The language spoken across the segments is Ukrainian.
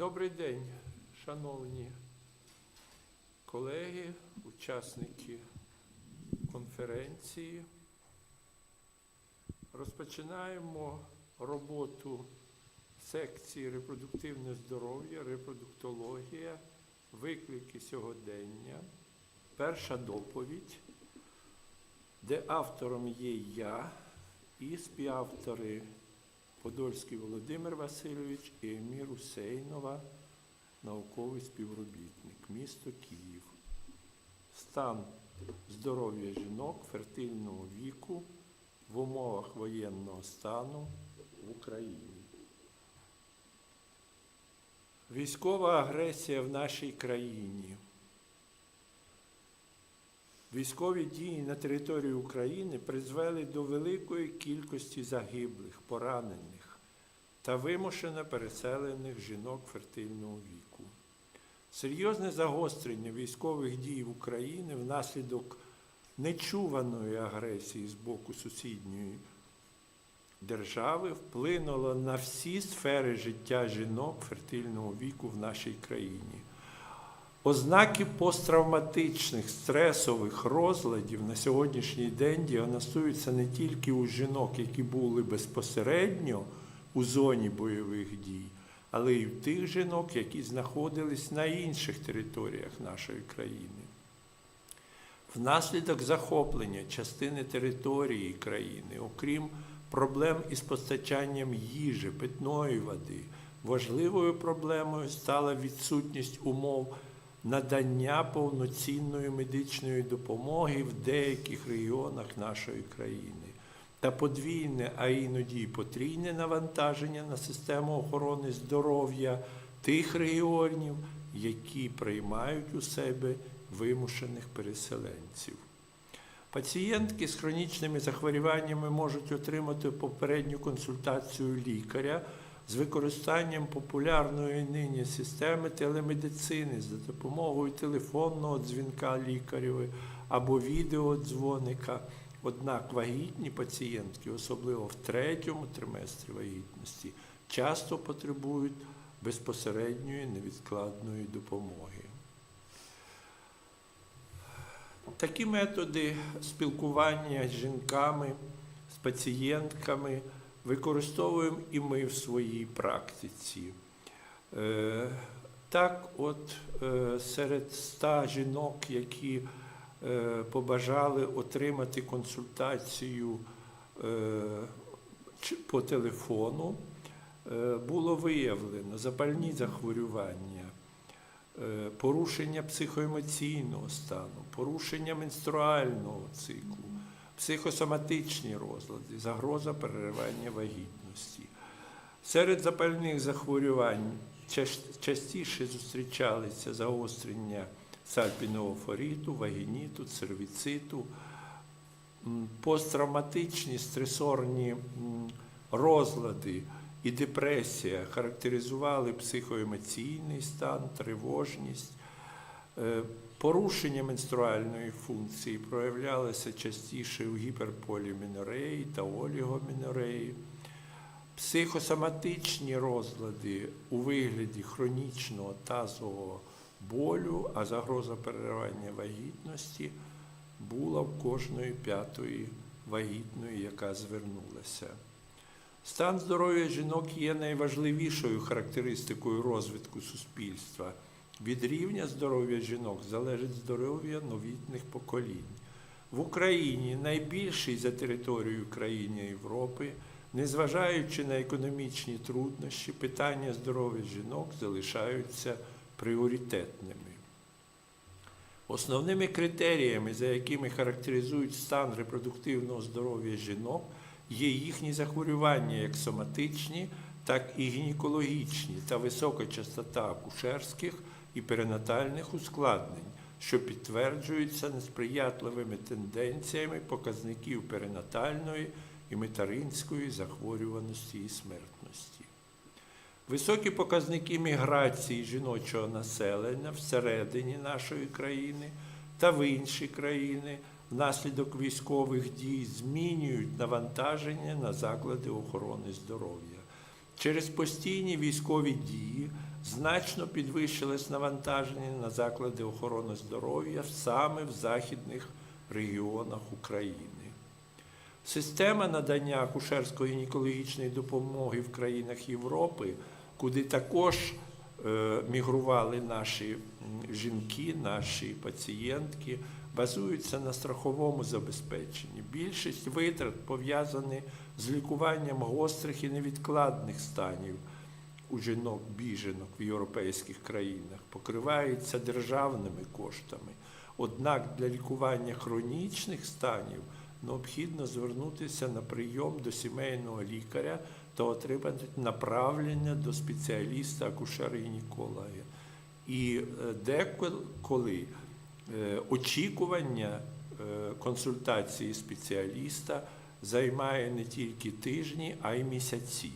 Добрий день, шановні колеги, учасники конференції. Розпочинаємо роботу секції репродуктивне здоров'я, репродуктологія, виклики сьогодення. Перша доповідь, де автором є я і співавтори Подольський Володимир Васильович і Емір Усейнова, науковий співробітник, місто Київ. Стан здоров'я жінок фертильного віку в умовах воєнного стану в Україні. Військова агресія в нашій країні. Військові дії на території України призвели до великої кількості загиблих, поранених та вимушено переселених жінок фертильного віку. Серйозне загострення військових дій в Україні внаслідок нечуваної агресії з боку сусідньої держави вплинуло на всі сфери життя жінок фертильного віку в нашій країні. Ознаки посттравматичних стресових розладів на сьогоднішній день діагностуються не тільки у жінок, які були безпосередньо у зоні бойових дій, але й у тих жінок, які знаходились на інших територіях нашої країни. Внаслідок захоплення частини території країни, окрім проблем із постачанням їжі, питної води, важливою проблемою стала відсутність умов надання повноцінної медичної допомоги в деяких регіонах нашої країни та подвійне, а іноді й потрійне навантаження на систему охорони здоров'я тих регіонів, які приймають у себе вимушених переселенців. Пацієнтки з хронічними захворюваннями можуть отримати попередню консультацію лікаря з використанням популярної нині системи телемедицини за допомогою телефонного дзвінка лікареві або відеодзвоника. Однак вагітні пацієнтки, особливо в третьому триместрі вагітності, часто потребують безпосередньої невідкладної допомоги. Такі методи спілкування з жінками, з пацієнтками використовуємо і ми в своїй практиці. Е, Так, от е, серед ста жінок, які е, побажали отримати консультацію по телефону, було виявлено запальні захворювання, порушення психоемоційного стану, порушення менструального циклу, психосоматичні розлади, загроза переривання вагітності. Серед запальних захворювань частіше зустрічалися загострення сальпінового форіту, вагініту, цервіциту, посттравматичні стресорні розлади і депресія характеризували психоемоційний стан, тривожність. Порушення менструальної функції проявлялося частіше у гіперполімінореї та олігомінореї. Психосоматичні розлади у вигляді хронічного тазового болю, а загроза переривання вагітності була в кожної п'ятої вагітної, яка звернулася. Стан здоров'я жінок є найважливішою характеристикою розвитку суспільства. Від рівня здоров'я жінок залежить здоров'я новітніх поколінь. В Україні найбільший за територією країни Європи, незважаючи на економічні труднощі, питання здоров'я жінок залишаються пріоритетними. Основними критеріями, за якими характеризують стан репродуктивного здоров'я жінок, є їхні захворювання як соматичні, так і гінекологічні та висока частота акушерських і перинатальних ускладнень, що підтверджуються несприятливими тенденціями показників перинатальної і материнської захворюваності і смертності. Високі показники міграції жіночого населення всередині нашої країни та в інші країни внаслідок військових дій змінюють навантаження на заклади охорони здоров'я. Через постійні військові дії значно підвищилось навантаження на заклади охорони здоров'я саме в західних регіонах України. Система надання акушерсько-гінекологічної допомоги в країнах Європи, куди також е, мігрували наші жінки, наші пацієнтки, базується на страховому забезпеченні. Більшість витрат пов'язані з лікуванням гострих і невідкладних станів у жінок-біженок в європейських країнах, покривається державними коштами. Однак для лікування хронічних станів необхідно звернутися на прийом до сімейного лікаря та отримати направлення до спеціаліста акушера-гінеколога. І е, деколи е, очікування е, консультації спеціаліста займає не тільки тижні, а й місяці.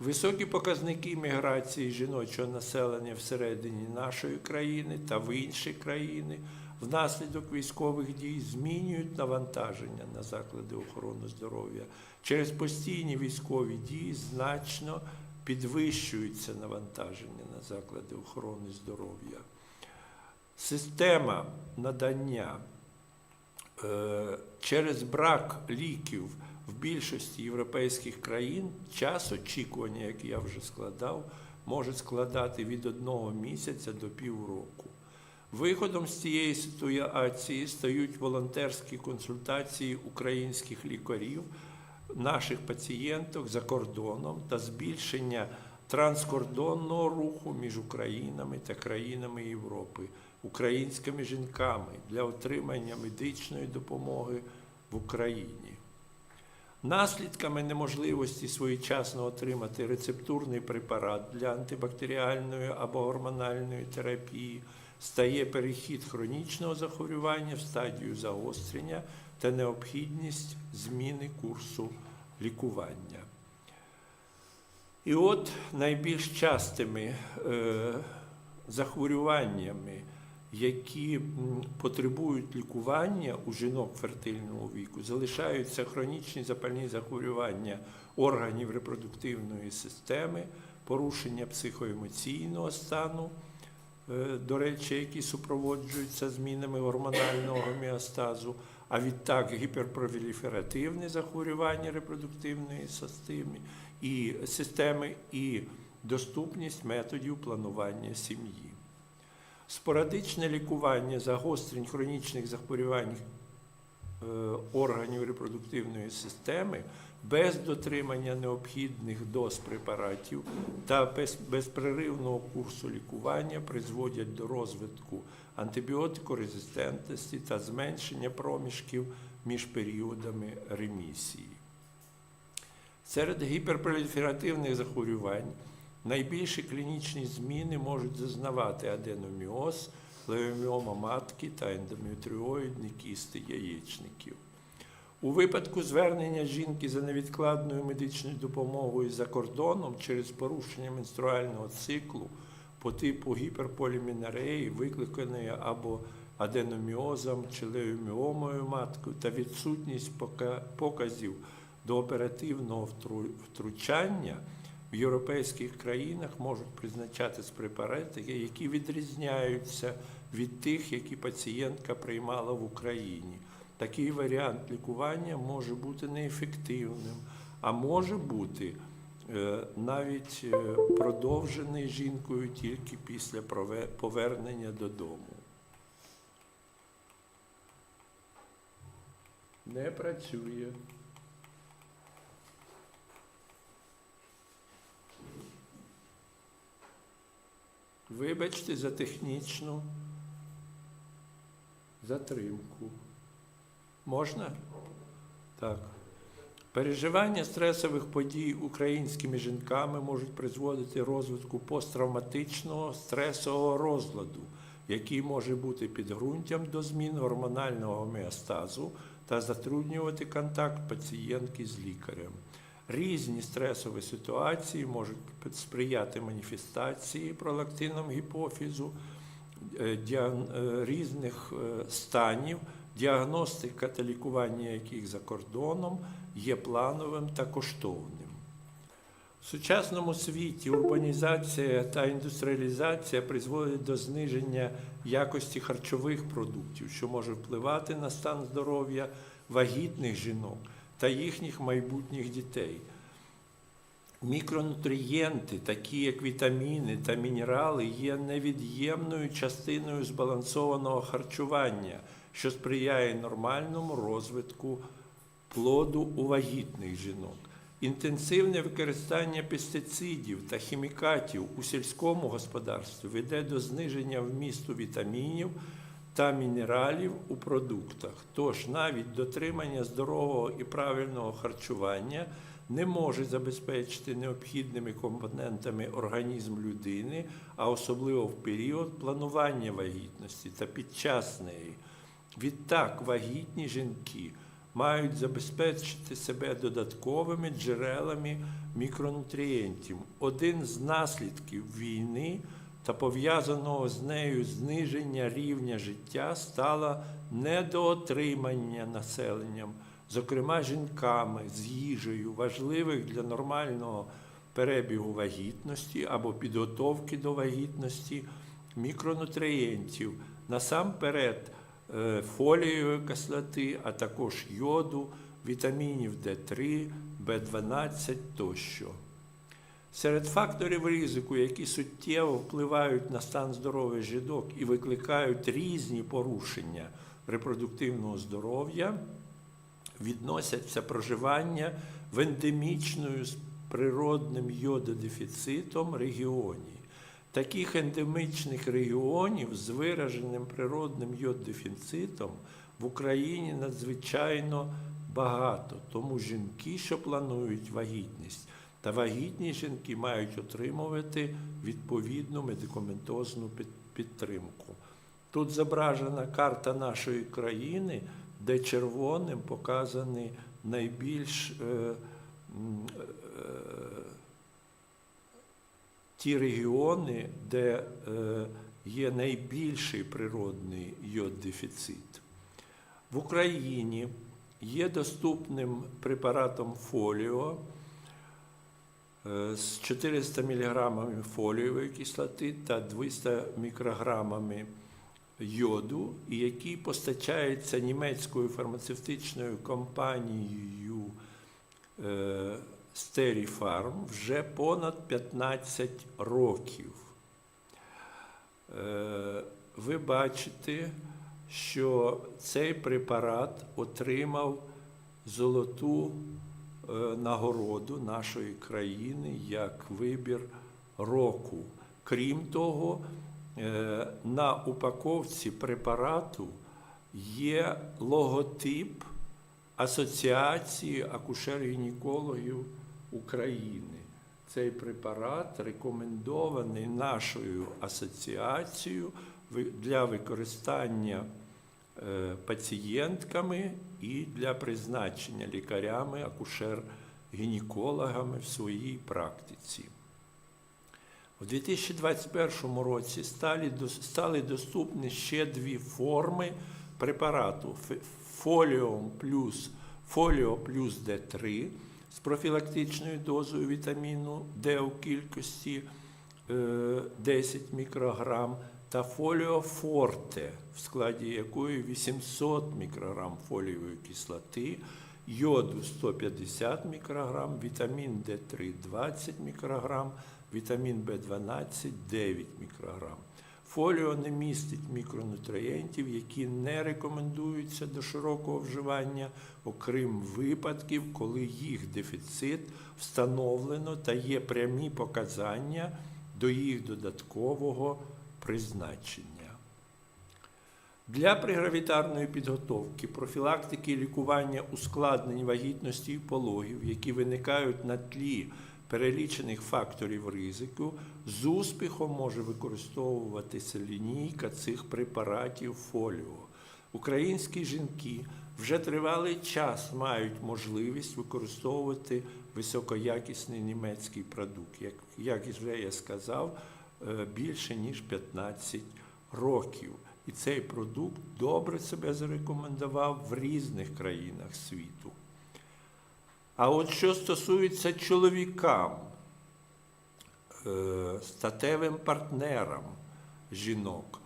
Високі показники міграції жіночого населення всередині нашої країни та в інші країни внаслідок військових дій змінюють навантаження на заклади охорони здоров'я. Через постійні військові дії значно підвищується навантаження на заклади охорони здоров'я. Система надання е, через брак ліків в більшості європейських країн час очікування, як я вже складав, може складати від одного місяця до півроку. Виходом з цієї ситуації стають волонтерські консультації українських лікарів, наших пацієнток за кордоном та збільшення транскордонного руху між Українами та країнами Європи, українськими жінками для отримання медичної допомоги в Україні. Наслідками неможливості своєчасно отримати рецептурний препарат для антибактеріальної або гормональної терапії стає перехід хронічного захворювання в стадію загострення та необхідність зміни курсу лікування. І от найбільш частими е, захворюваннями, які потребують лікування у жінок фертильного віку, залишаються хронічні запальні захворювання органів репродуктивної системи, порушення психоемоційного стану, е, до речі, які супроводжуються змінами гормонального гомеостазу, а відтак гіперпроліферативне захворювання репродуктивної системи і системи і доступність методів планування сім'ї. Спорадичне лікування загострень хронічних захворювань е, органів репродуктивної системи без дотримання необхідних доз препаратів та без безперервного курсу лікування призводять до розвитку антибіотикорезистентності та зменшення проміжків між періодами ремісії. Серед гіперпроліферативних захворювань найбільші клінічні зміни можуть зазнавати аденоміоз, леоміома матки та ендометріоїдні кісти яєчників. У випадку звернення жінки за невідкладною медичною допомогою за кордоном через порушення менструального циклу по типу гіперполімінереї, викликаної або аденоміозом чи леоміомою маткою та відсутність показів до оперативного втручання в європейських країнах можуть призначатись препарати, які відрізняються від тих, які пацієнтка приймала в Україні. Такий варіант лікування може бути неефективним, а може бути е, навіть е, продовжений жінкою тільки після повернення додому. Не працює. Вибачте за технічну затримку. Можна? Так. Переживання стресових подій українськими жінками можуть призводити розвитку посттравматичного стресового розладу, який може бути підґрунтям до змін гормонального гомеостазу та затруднювати контакт пацієнтки з лікарем. Різні стресові ситуації можуть сприяти маніфестації пролактином гіпофізу, е, е, різних е, станів, діагностика та лікування яких за кордоном є плановим та коштовним. В сучасному світі урбанізація та індустріалізація призводять до зниження якості харчових продуктів, що може впливати на стан здоров'я вагітних жінок та їхніх майбутніх дітей. Мікронутрієнти, такі як вітаміни та мінерали, є невід'ємною частиною збалансованого харчування, що сприяє нормальному розвитку плоду у вагітних жінок. Інтенсивне використання пестицидів та хімікатів у сільському господарстві веде до зниження вмісту вітамінів та мінералів у продуктах. Тож навіть дотримання здорового і правильного харчування не може забезпечити необхідними компонентами організм людини, а особливо в період планування вагітності та під час неї. Відтак, вагітні жінки мають забезпечити себе додатковими джерелами мікронутрієнтів. Один з наслідків війни та пов'язаного з нею зниження рівня життя стало недоотримання населенням, зокрема жінками з їжею, важливих для нормального перебігу вагітності або підготовки до вагітності мікронутрієнтів, насамперед е, фолієвої кислоти, а також йоду, вітамінів Д3, В12 тощо. Серед факторів ризику, які суттєво впливають на стан здоров'я жінок і викликають різні порушення репродуктивного здоров'я, відносяться проживання в ендемічною з природним йододефіцитом регіоні. Таких ендемічних регіонів з вираженим природним йоддефіцитом в Україні надзвичайно багато. Тому жінки, що планують вагітність, та вагітні жінки мають отримувати відповідну медикаментозну підтримку. Тут зображена карта нашої країни, де червоним показані найбільш е, е, ті регіони, де е, є найбільший природний йод-дефіцит. В Україні є доступним препаратом фоліо з 400 мг фолієвої кислоти та 200 мікрограмами йоду, який постачається німецькою фармацевтичною компанією е, Стеріфарм вже понад 15 років. Е, Ви бачите, що цей препарат отримав золоту е, нагороду нашої країни як вибір року. Крім того, е, на упаковці препарату є логотип Асоціації акушер-гінекологів України. Цей препарат рекомендований нашою асоціацією для використання е, пацієнтками і для призначення лікарями, акушер-гінекологами в своїй практиці. У 2021 році стали, доступні ще дві форми препарату фоліум плюс фоліо плюс Д3 з профілактичною дозою вітаміну Д у кількості е, 10 мікрограм та фоліо форте, в складі якої 800 мікрограм фолієвої кислоти, йоду 150 мікрограм, вітамін Д3 20 мікрограм, вітамін В12 9 мікрограм. Фоліо не містить мікронутрієнтів, які не рекомендуються до широкого вживання, окрім випадків, коли їх дефіцит встановлено та є прямі показання до їх додаткового призначення. Для прегравітарної підготовки, профілактики і лікування ускладнень вагітності і пологів, які виникають на тлі перелічених факторів ризику, з успіхом може використовуватися лінійка цих препаратів фоліо. Українські жінки вже тривалий час мають можливість використовувати високоякісний німецький продукт. Як, як вже я сказав, більше ніж 15 років. І цей продукт добре себе зарекомендував в різних країнах світу. А от що стосується чоловікам, е, статевим партнерам жінок.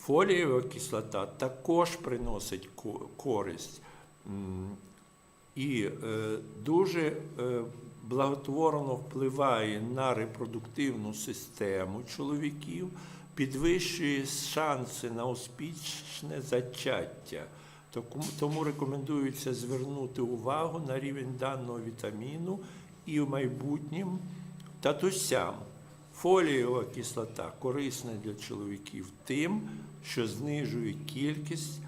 Фолієва кислота також приносить користь і е, дуже е, благотворно впливає на репродуктивну систему чоловіків, підвищує шанси на успішне зачаття. Тому- рекомендується звернути увагу на рівень даного вітаміну і в майбутньому татусям. Фолієва кислота корисна для чоловіків тим, що знижує кількість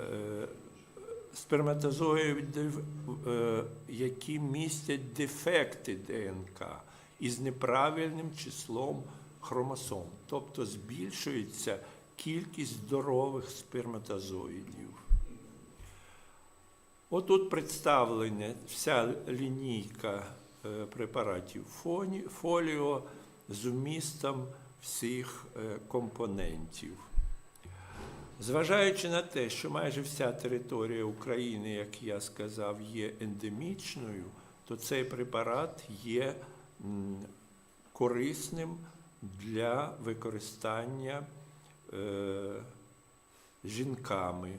е, сперматозоїдів, е, які містять дефекти ДНК із неправильним числом хромосом, тобто збільшується кількість здорових сперматозоїдів. Отут представлена вся лінійка е, препаратів фоліо з умістом всіх е, компонентів. Зважаючи на те, що майже вся територія України, як я сказав, є ендемічною, то цей препарат є корисним для використання е, жінками,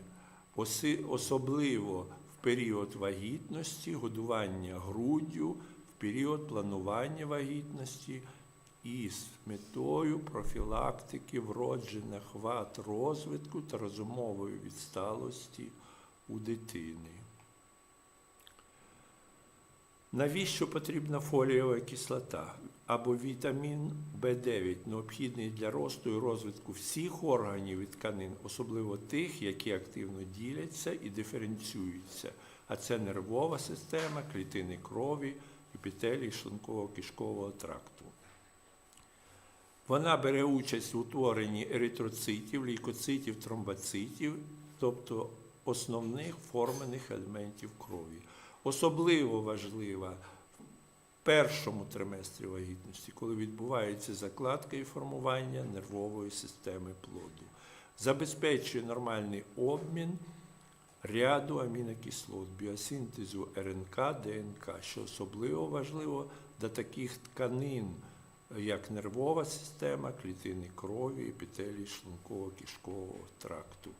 особливо в період вагітності, годування груддю, в період планування вагітності із метою профілактики вроджених вад розвитку та розумової відсталості у дитини. Навіщо потрібна фолієва кислота або вітамін В9, необхідний для росту і розвитку всіх органів і тканин, особливо тих, які активно діляться і диференціюються, а це нервова система, клітини крові, епітелій шлунково-кишкового тракту. Вона бере участь у утворенні еритроцитів, лейкоцитів, тромбоцитів, тобто основних формених елементів крові. Особливо важлива в першому триместрі вагітності, коли відбувається закладка і формування нервової системи плоду. Забезпечує нормальний обмін ряду амінокислот, біосинтезу РНК, ДНК, що особливо важливо для таких тканин, як нервова система, клітини крові, епітелій шлунково-кишкового тракту.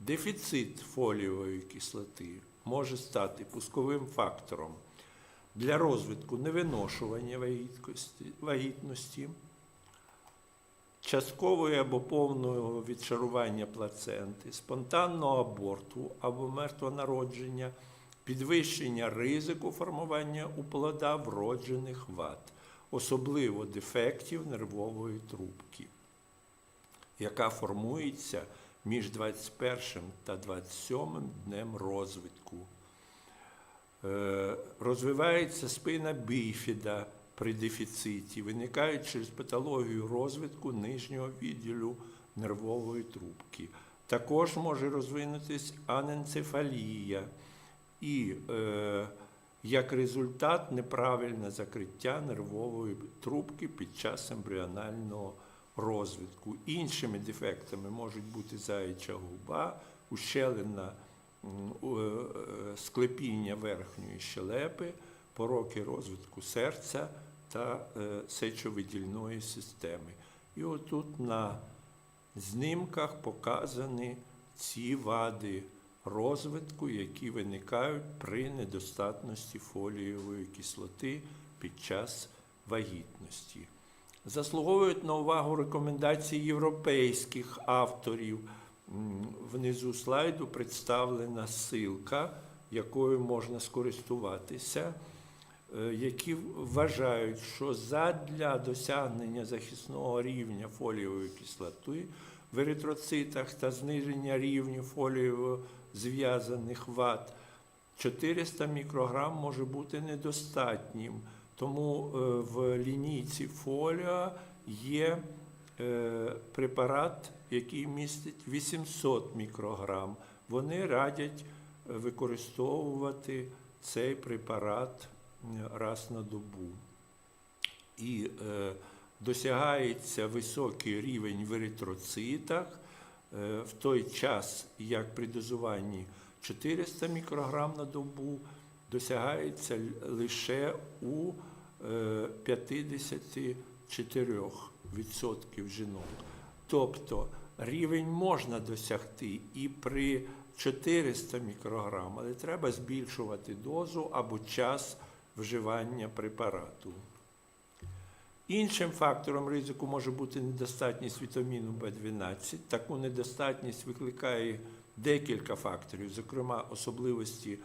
Дефіцит фолієвої кислоти може стати пусковим фактором для розвитку невиношування вагітності, часткової або повного відшарування плаценти, спонтанного аборту або мертвонародження, підвищення ризику формування у плода вроджених вад, особливо дефектів нервової трубки, яка формується між 21 та 27 днем розвитку. Е, Розвивається спина біфіда при дефіциті, виникають через патологію розвитку нижнього відділу нервової трубки. Також може розвинутись аненцефалія і е, як результат неправильне закриття нервової трубки під час ембріонального розвитку. Іншими дефектами можуть бути заяча губа, ущелина е, склепіння верхньої щелепи, пороки розвитку серця та е, сечовидільної системи. І отут на знімках показані ці вади розвитку, які виникають при недостатності фолієвої кислоти під час вагітності. Заслуговують на увагу рекомендації європейських авторів. Внизу слайду представлена ссылка, якою можна скористуватися, е, які вважають, що задля досягнення захисного рівня фолієвої кислоти в еритроцитах та зниження рівню фолієво зв'язаних вад 400 мікрограм може бути недостатнім. Тому е, в лінійці фоліо є е, препарат, який містить 800 мікрограм. Вони радять е, використовувати цей препарат раз на добу. І досягається високий рівень в еритроцитах в той час, як при дозуванні 400 мікрограм на добу, досягається лише у е, 54% жінок. Тобто рівень можна досягти і при 400 мікрограм, але треба збільшувати дозу або час вживання препарату. Іншим фактором ризику може бути недостатність вітаміну В12. Таку недостатність викликає декілька факторів, зокрема особливості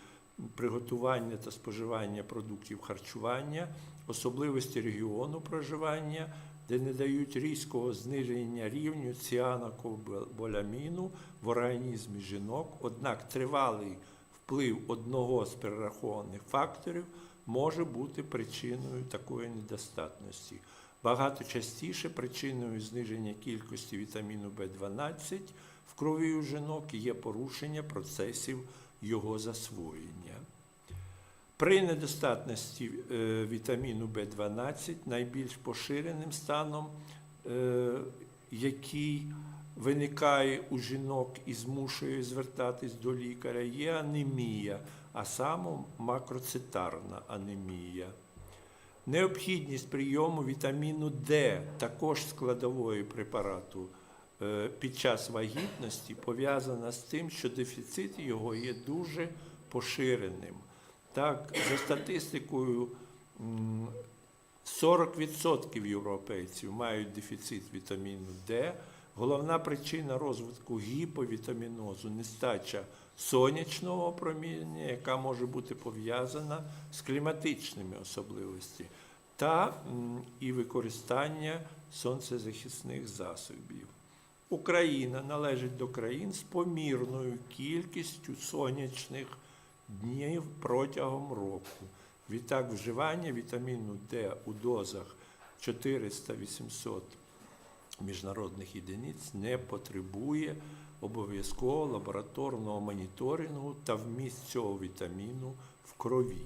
приготування та споживання продуктів харчування, особливості регіону проживання, де не дають різкого зниження рівню ціанокобаламіну в організмі жінок, однак тривалий вплив одного з перерахованих факторів може бути причиною такої недостатності. Багато частіше причиною зниження кількості вітаміну В12 в крові у жінок є порушення процесів його засвоєння. При недостатності е, вітаміну В12 найбільш поширеним станом, е, який виникає у жінок і змушує звертатись до лікаря, є анемія, а саме макроцитарна анемія. Необхідність прийому вітаміну Д, також складової препарату, е, під час вагітності пов'язана з тим, що дефіцит його є дуже поширеним. Так, за статистикою, 40% європейців мають дефіцит вітаміну Д. Головна причина розвитку гіповітамінозу нестача сонячного проміння, яка може бути пов'язана з кліматичними особливостями, та і використання сонцезахисних засобів. Україна належить до країн з помірною кількістю сонячних днів протягом року. Відтак, вживання вітаміну Д у дозах 400-800 міжнародних єдиниць не потребує обов'язкового лабораторного моніторингу та вміст цього вітаміну в крові.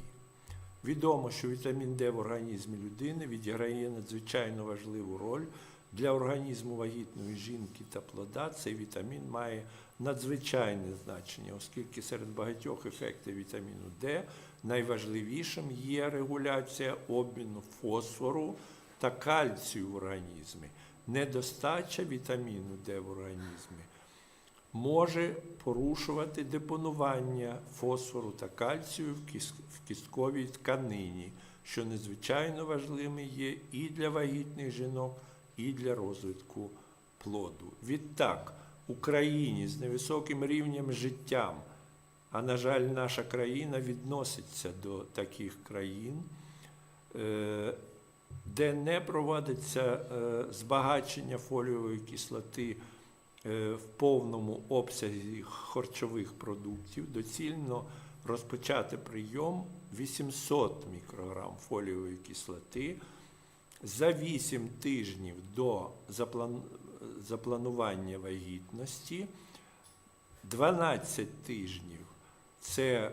Відомо, що вітамін Д в організмі людини відіграє надзвичайно важливу роль для організму вагітної жінки та плода. Цей вітамін має надзвичайне значення, оскільки серед багатьох ефектів вітаміну Д найважливішим є регуляція обміну фосфору та кальцію в організмі. Недостача вітаміну Д в організмі може порушувати депонування фосфору та кальцію в кістковій тканині, що надзвичайно важливим є і для вагітних жінок, і для розвитку плоду. Відтак, Україні з невисоким рівнем життя, а на жаль, наша країна відноситься до таких країн, е, де не проводиться е, збагачення фоліової кислоти е, в повному обсязі харчових продуктів, доцільно розпочати прийом 800 мікрограм фоліової кислоти. За 8 тижнів до запланування вагітності, 12 тижнів це е,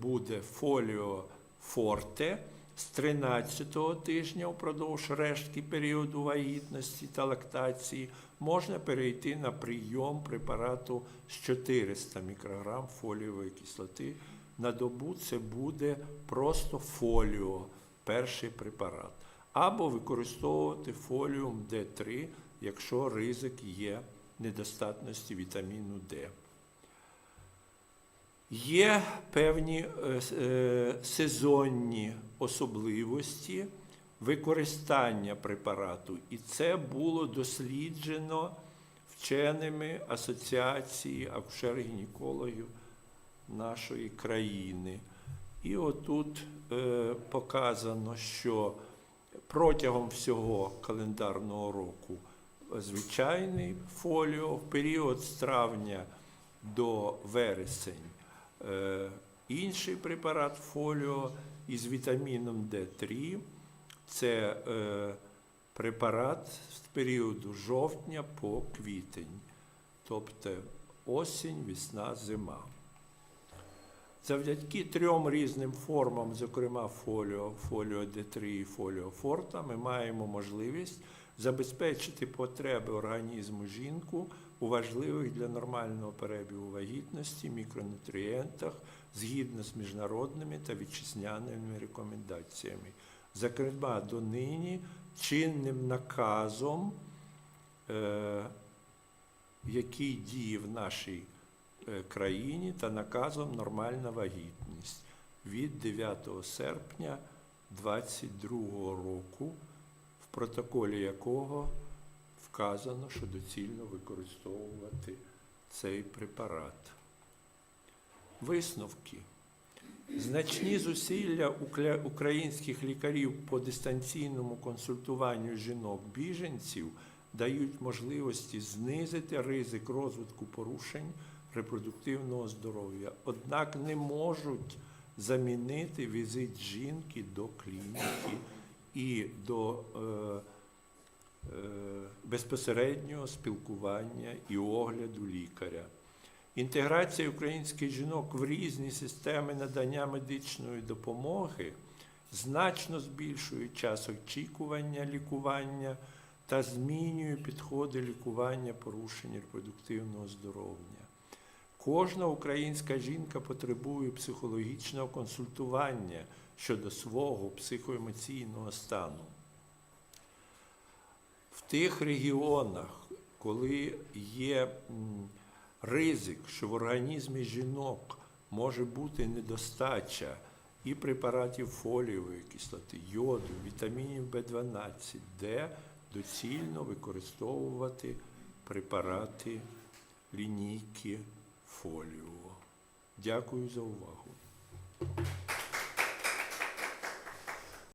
буде фоліо форте з 13-го тижня впродовж рештки періоду вагітності та лактації можна перейти на прийом препарату з 400 мікрограм фолієвої кислоти на добу. Це буде просто фоліо, перший препарат. Або використовувати фоліум Д3, якщо ризик є недостатності вітаміну Д. Є певні е, е, сезонні особливості використання препарату, і це було досліджено вченими асоціації акушер-гінекологів нашої країни. І отут е, показано, що протягом всього календарного року звичайний фоліо в період з травня до вересень. Е, Інший препарат фоліо із вітаміном Д3 це е, препарат з періоду жовтня по квітень, тобто осінь, весна, зима. Завдяки трьом різним формам, зокрема фоліо, фоліо Д3 і фоліо Форта, ми маємо можливість забезпечити потреби організму жінку у важливих для нормального перебігу вагітності мікронутрієнтах згідно з міжнародними та вітчизняними рекомендаціями. зокрема донині чинним наказом, е, який діє в нашій е, країні, та наказом нормальна вагітність від 9 серпня 2022 року, в протоколі якого вказано, що доцільно використовувати цей препарат. Висновки. Значні зусилля українських лікарів по дистанційному консультуванню жінок-біженців дають можливості знизити ризик розвитку порушень репродуктивного здоров'я, однак не можуть замінити візит жінки до клініки і до е, безпосереднього спілкування і огляду лікаря. Інтеграція українських жінок в різні системи надання медичної допомоги значно збільшує час очікування лікування та змінює підходи лікування порушень репродуктивного здоров'я. Кожна українська жінка потребує психологічного консультування щодо свого психоемоційного стану. В тих регіонах, коли є ризик, що в організмі жінок може бути недостача і препаратів фолієвої кислоти, йоду, вітамінів В12, де доцільно використовувати препарати лінійки фоліо. Дякую за увагу.